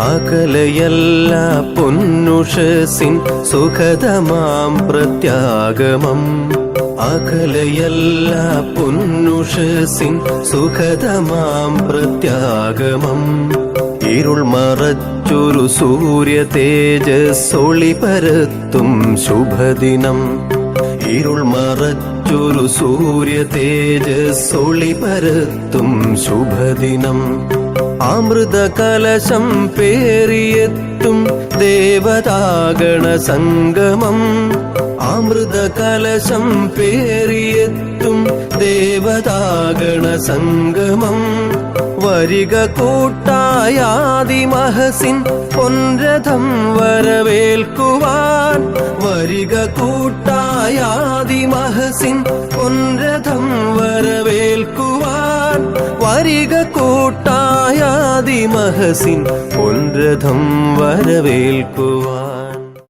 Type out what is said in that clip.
അകലയല്ല പൊന്നുഷസിൻ സുഖതമാം പ്രത്യാഗമം. അകലയല്ല പൊന്നുഷസിൻ സുഖതമാം പ്രത്യാഗമം. ഇരുൾ മറച്ചൊരു സൂര്യ തേജസ്സൊളി പരത്തും ശുഭദിനം. ഇരുൾ മറച്ചൊരു സൂര്യ തേജസ്സൊളി പരത്തും ശുഭദിനം. അമൃത കലശം പേറിയെത്തും ദേവതാഗണ സംഗമം. അമൃത കലശം പേറിയെത്തും ദേവതാഗണ സംഗമം. വരിക കൂട്ടായാദിമഹസിൻ പൊൻരഥം വരവേൽക്കുവാൻ വരിക കൂട്ടായാദിമഹസിൻ പൊൻരഥം വരവേൽക്കുവാൻ വരിക കൂട്ടായാദിമഹസിൻ പൊൻരഥം വരവേൽക്കുവാൻ.